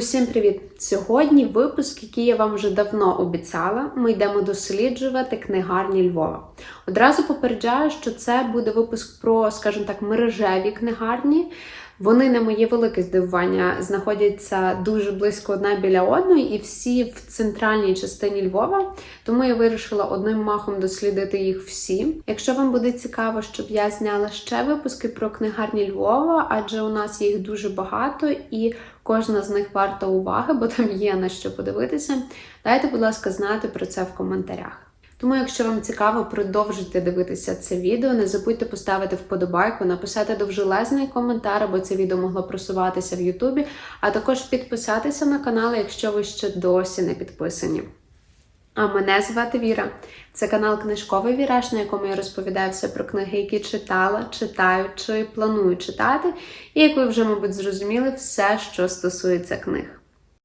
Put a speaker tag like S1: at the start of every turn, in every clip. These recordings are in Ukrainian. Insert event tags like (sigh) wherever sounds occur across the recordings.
S1: Усім привіт! Сьогодні випуск, який я вам вже давно обіцяла. Ми йдемо досліджувати книгарні Львова. Одразу попереджаю, що це буде випуск про, скажімо так, мережеві книгарні. Вони, на моє велике здивування, знаходяться дуже близько одна біля одної, і всі в центральній частині Львова. Тому я вирішила одним махом дослідити їх всі. Якщо вам буде цікаво, щоб я зняла ще випуски про книгарні Львова, адже у нас їх дуже багато і кожна з них варта уваги, бо там є на що подивитися. Дайте, будь ласка, знати про це в коментарях. Тому, якщо вам цікаво, продовжуйте дивитися це відео. Не забудьте поставити вподобайку, написати довжелезний коментар, аби це відео могло просуватися в Ютубі, а також підписатися на канал, якщо ви ще досі не підписані. А мене звати Віра. Це канал Книжковий Віраж, на якому я розповідаю все про книги, які читала, читаю чи планую читати. І як ви вже, мабуть, зрозуміли, все, що стосується книг.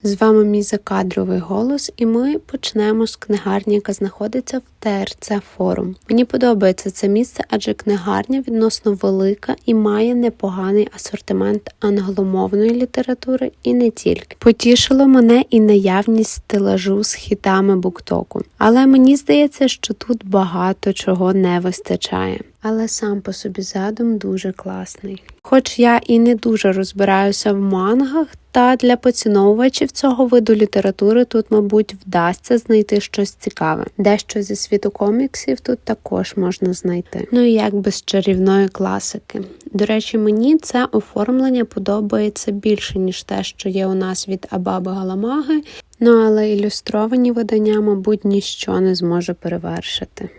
S1: З вами мій закадровий голос, і ми почнемо з книгарні, яка знаходиться в ТРЦ Форум. Мені подобається це місце, адже книгарня відносно велика і має непоганий асортимент англомовної літератури і не тільки. Потішило мене і наявність стелажу з хітами буктоку. Але мені здається, що тут багато чого не вистачає. Але сам по собі задум дуже класний. Хоч я і не дуже розбираюся в мангах, та для поціновувачів цього виду літератури тут, мабуть, вдасться знайти щось цікаве. Дещо зі світу коміксів тут також можна знайти. Ну і як без чарівної класики. До речі, мені це оформлення подобається більше, ніж те, що є у нас від Абаби Галамаги. Ну але ілюстровані видання, мабуть, ніщо не зможе перевершити.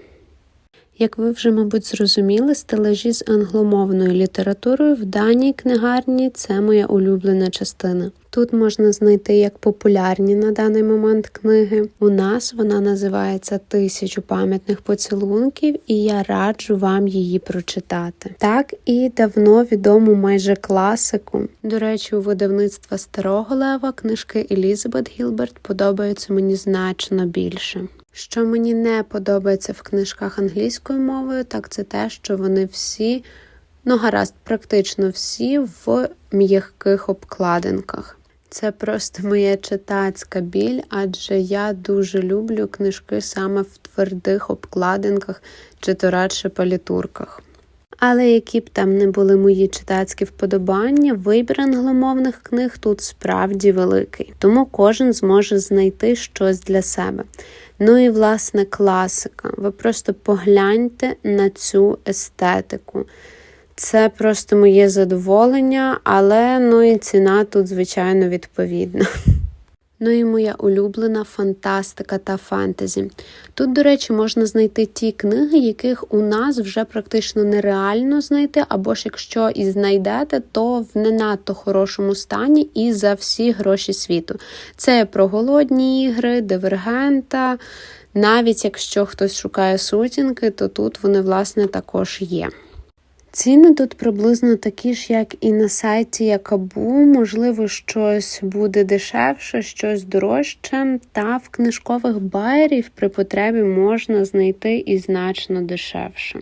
S1: Як ви вже, мабуть, зрозуміли, стелажі з англомовною літературою в даній книгарні це моя улюблена частина. Тут можна знайти як популярні на даний момент книги. У нас вона називається Тисячу пам'ятних поцілунків, і я раджу вам її прочитати. Так і давно відому майже класику. До речі, у видавництва Старого Лева книжки Елізабет Гілберт подобаються мені значно більше. Що мені не подобається в книжках англійською мовою, так це те, що вони всі, ну гаразд, практично всі в м'яких обкладинках. Це просто моя читацька біль, адже я дуже люблю книжки саме в твердих обкладинках чи то радше палітурках. Але які б там не були мої читацькі вподобання, вибір англомовних книг тут справді великий, тому кожен зможе знайти щось для себе. Ну і власне класика. Ви просто погляньте на цю естетику. Це просто моє задоволення, але ну і ціна тут, звичайно, відповідна. Ну і моя улюблена фантастика та фентезі. Тут, до речі, можна знайти ті книги, яких у нас вже практично нереально знайти, або ж якщо і знайдете, то в не надто хорошому стані і за всі гроші світу. Це про голодні ігри, дивергента. Навіть якщо хтось шукає сутінки, то тут вони, власне, також є. Ціни тут приблизно такі ж, як і на сайті Якабу. Можливо, щось буде дешевше, щось дорожче. Та в книжкових байерів при потребі можна знайти і значно дешевше.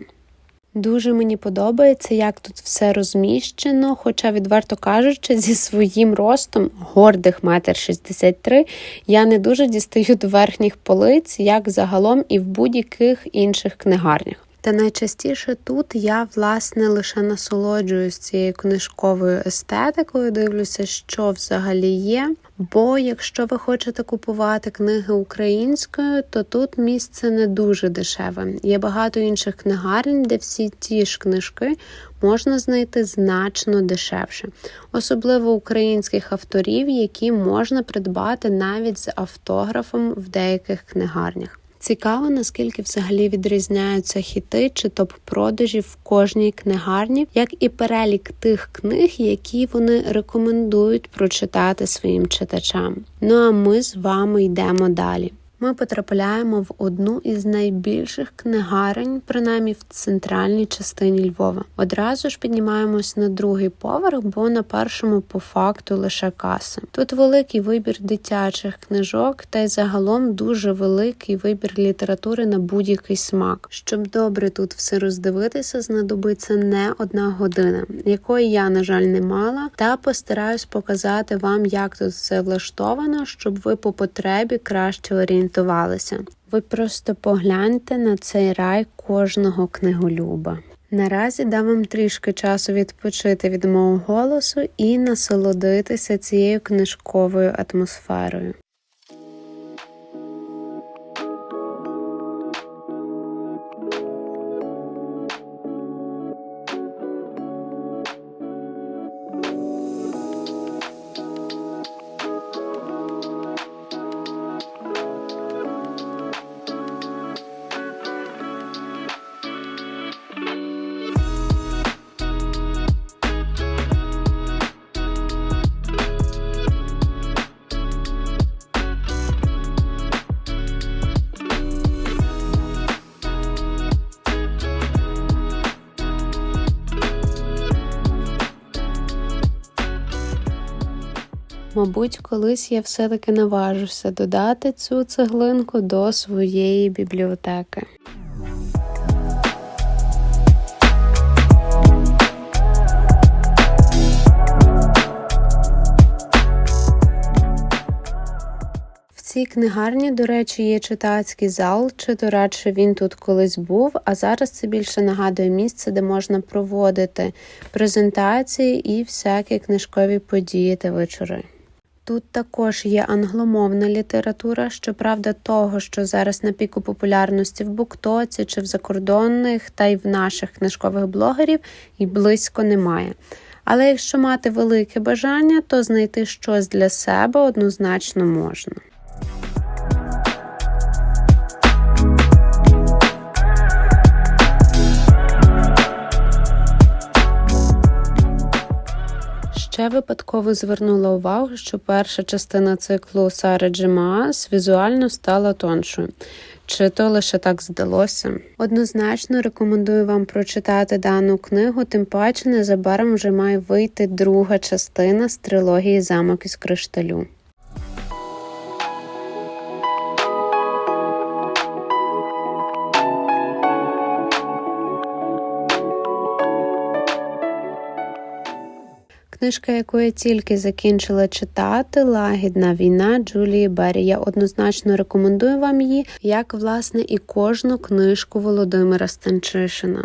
S1: Дуже мені подобається, як тут все розміщено, хоча, відверто кажучи, зі своїм ростом гордих метр 63 я не дуже дістаю до верхніх полиць, як загалом і в будь-яких інших книгарнях. Та найчастіше тут я, власне, лише насолоджуюсь цією книжковою естетикою, дивлюся, що взагалі є. Бо якщо ви хочете купувати книги українською, то тут місце не дуже дешеве. Є багато інших книгарень, де всі ті ж книжки можна знайти значно дешевше, особливо українських авторів, які можна придбати навіть з автографом в деяких книгарнях. Цікаво, наскільки взагалі відрізняються хіти чи топ-продажі в кожній книгарні, як і перелік тих книг, які вони рекомендують прочитати своїм читачам. Ну а ми з вами йдемо далі. Ми потрапляємо в одну із найбільших книгарень, принаймні в центральній частині Львова. Одразу ж піднімаємось на другий поверх, бо на першому по факту лише каси. Тут великий вибір дитячих книжок, та й загалом дуже великий вибір літератури на будь-який смак. Щоб добре тут все роздивитися, знадобиться не одна година, якої я, на жаль, не мала, та постараюсь показати вам, як тут все влаштовано, щоб ви по потребі краще орієнтувалися. Ви просто погляньте на цей рай кожного книголюба. Наразі дам вам трішки часу відпочити від мого голосу і насолодитися цією книжковою атмосферою. Мабуть, колись я все-таки наважуся додати цю цеглинку до своєї бібліотеки. Цій книгарні, до речі, є читацький зал, чи то радше він тут колись був, а зараз це більше нагадує місце, де можна проводити презентації і всякі книжкові події та вечори. Тут також є англомовна література, щоправда, того, що зараз на піку популярності в Буктоці чи в закордонних, та й в наших книжкових блогерів і близько немає. Але якщо мати велике бажання, то знайти щось для себе однозначно можна. Ще випадково звернула увагу, що перша частина циклу Сари Джемаас візуально стала тоншою. Чи то лише так здалося? Однозначно рекомендую вам прочитати дану книгу, тим паче незабаром вже має вийти друга частина з трилогії Замок із кришталю. Книжка, яку я тільки закінчила читати, Лагідна війна Джулії Беррі. Я однозначно рекомендую вам її, як власне і кожну книжку Володимира Станчишина.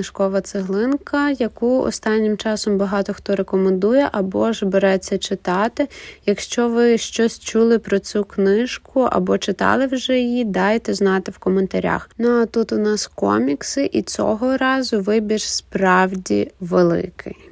S1: Книжкова цеглинка, яку останнім часом багато хто рекомендує або ж береться читати. Якщо ви щось чули про цю книжку або читали вже її, дайте знати в коментарях. Ну а тут у нас комікси, і цього разу вибір справді великий.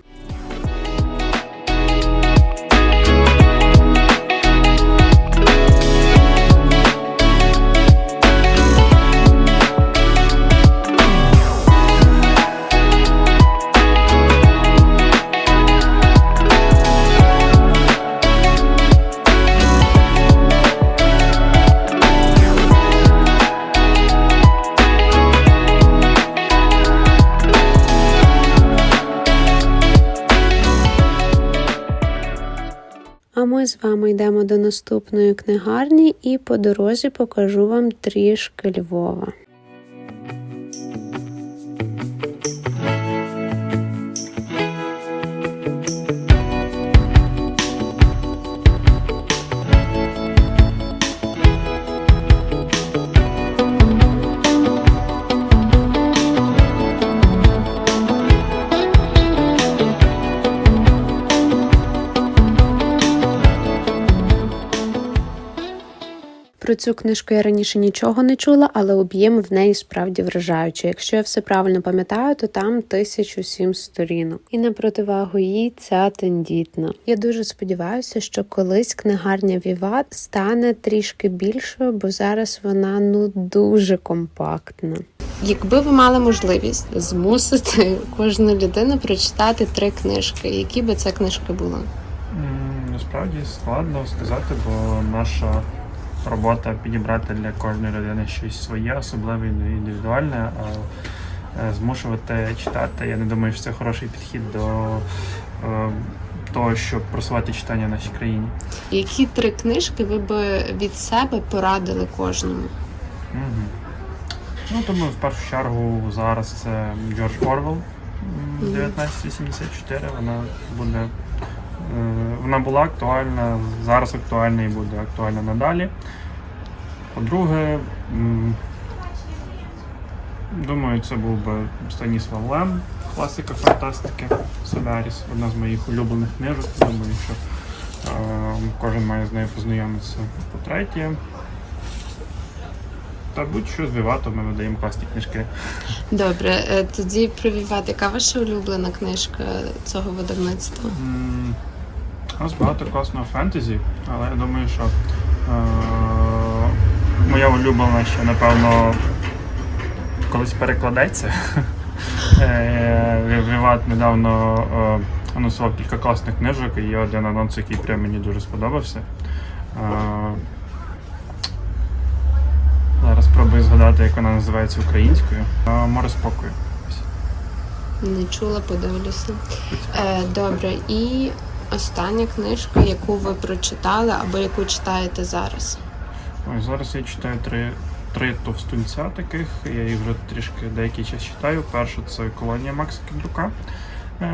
S1: Ми з вами йдемо до наступної книгарні і по дорозі покажу вам трішки Львова. Про цю книжку я раніше нічого не чула, але об'єм в неї справді вражаючий. Якщо я все правильно пам'ятаю, то там 1007 сторінок. І на противагу їй ця тендітна. Я дуже сподіваюся, що колись книгарня Віват стане трішки більшою, бо зараз вона ну дуже компактна. Якби ви мали можливість змусити кожну людину прочитати три книжки, які би це книжки були?
S2: Насправді складно сказати, бо наша робота підібрати для кожної людини щось своє, особливе і індивідуальне. А е, змушувати читати, я не думаю, що це хороший підхід до е, того, щоб просувати читання в нашій країні.
S1: Які три книжки ви би від себе порадили кожному?
S2: Угу. Ну, тому в першу чергу зараз це Джордж Орвел м, 1984. Вона буде е, вона була актуальна, зараз актуальна і буде актуальна надалі. По-друге, думаю, це був би Станіслав Лем, класика фантастики Соляріс, одна з моїх улюблених книжок. Думаю, що е, кожен має з нею познайомитися. По-третє, та будь-що з Вівато ми видаємо класні книжки.
S1: Добре, е, тоді про Віват. Яка ваша улюблена книжка цього видавництва?
S2: У нас багато класного фентезі, але я думаю, що е, моя улюблена ще, напевно, колись перекладеться. (laughs) Е, Віват недавно е, анонсував кілька класних книжок, і є один анонс, який прям мені дуже сподобався. Е, Зараз спробую згадати, як вона називається українською. Море спокою.
S1: Не чула, подивлюся. Добре, і остання книжка, яку ви прочитали або яку читаєте зараз.
S2: Ой, зараз я читаю три, три товстунця таких. Я їх вже трішки деякий час читаю. Перша це колонія Макса Кіндрука. Е,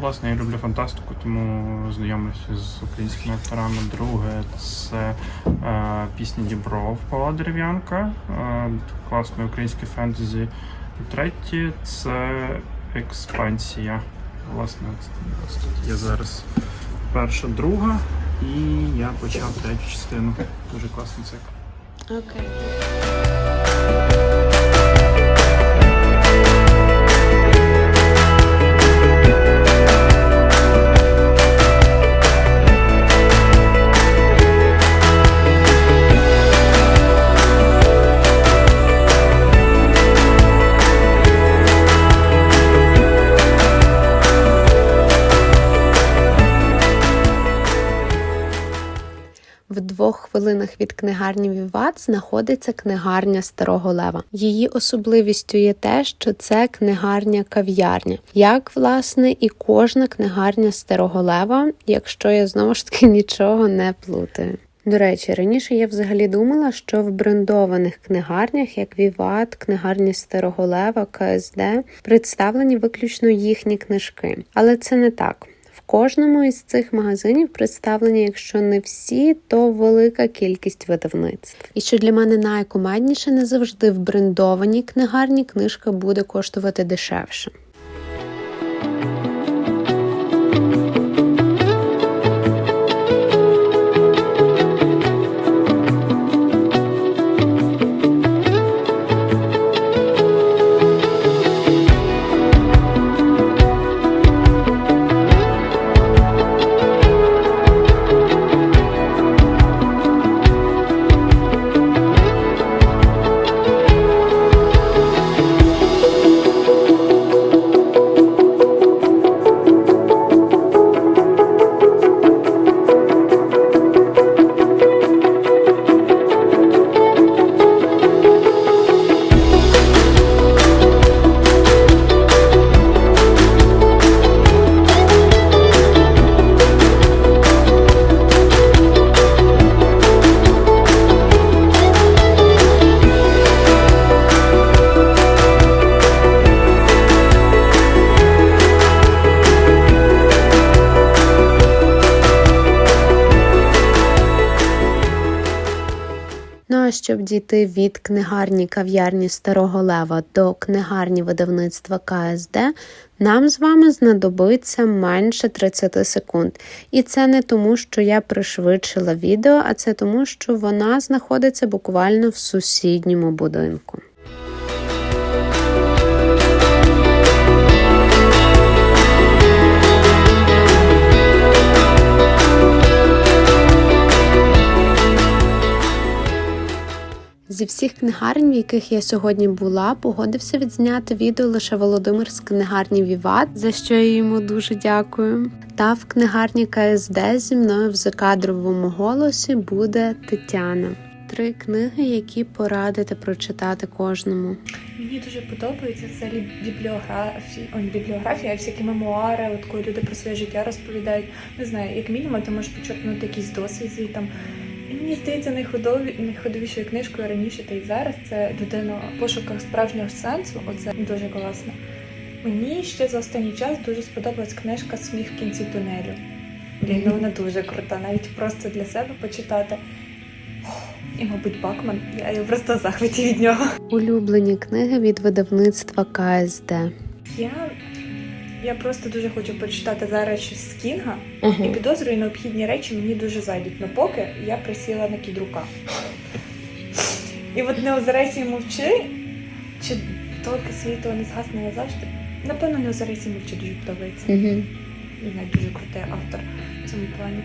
S2: власне, я люблю фантастику, тому знайомлюся з українськими авторами. Друге це е, пісня Дібров Павла Дерев'янка, е, класне українське фентезі. Третє це експансія. Власне, є зараз перша, друга, і я почав третю частину. Дуже класний цикл.
S1: Окей. В хвилинах від книгарні Віват знаходиться книгарня Старого Лева. Її особливістю є те, що це книгарня кав'ярня, як власне і кожна книгарня Старого Лева, якщо я знову ж таки (laughs) нічого не плутаю. До речі, раніше я взагалі думала, що в брендованих книгарнях, як Віват, книгарні Старого Лева, КСД, представлені виключно їхні книжки. Але це не так. Кожному із цих магазинів представлені, якщо не всі, то велика кількість видавництв. І що для мене найкомедніше, не завжди в брендованій книгарні книжка буде коштувати дешевше. Щоб дійти від книгарні кав'ярні Старого Лева до книгарні видавництва КСД, нам з вами знадобиться менше 30 секунд. І це не тому, що я пришвидшила відео, а це тому, що вона знаходиться буквально в сусідньому будинку. Зі всіх книгарень, в яких я сьогодні була, погодився відзняти відео лише Володимир з книгарні Віват, за що я йому дуже дякую. Та в книгарні КСД зі мною в закадровому голосі буде Тетяна. Три книги, які порадите прочитати кожному.
S3: Мені дуже подобається взагалі бібліографія, ой, бібліографія, всякі мемуари, от коли люди про своє життя розповідають. Не знаю, як мінімум, ти можеш почерпнути якийсь досвід звітам. Мені здається, найходові, найходовішою книжкою раніше та й зараз це людина в пошуках справжнього сенсу. Оце дуже класно. Мені ще за останній час дуже сподобалась книжка Сміх в кінці тунелю. Блін, ну вона дуже крута, навіть просто для себе почитати. І, мабуть, Бакман. Я, я просто в захваті від нього.
S1: Улюблені книги від видавництва КСД.
S3: Я, я просто дуже хочу прочитати зараз щось з Кінга і підозрюю, необхідні речі мені дуже зайдуть. Ну поки я присіла на кідрука. І от не озирайся і мовчи, чи тільки світло не згасне назавжди. Напевно, не озирайся і мовчи дуже подобається.
S1: Угу.
S3: Він дуже крутий автор в цьому плані.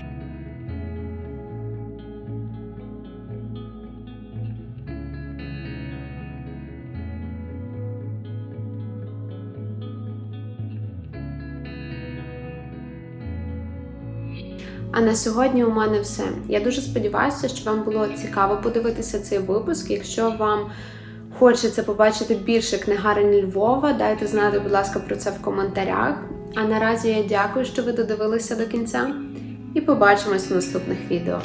S1: А на сьогодні у мене все. Я дуже сподіваюся, що вам було цікаво подивитися цей випуск. Якщо вам хочеться побачити більше книгарень Львова, дайте знати, будь ласка, про це в коментарях. А наразі я дякую, що ви додивилися до кінця, і побачимось в наступних відео.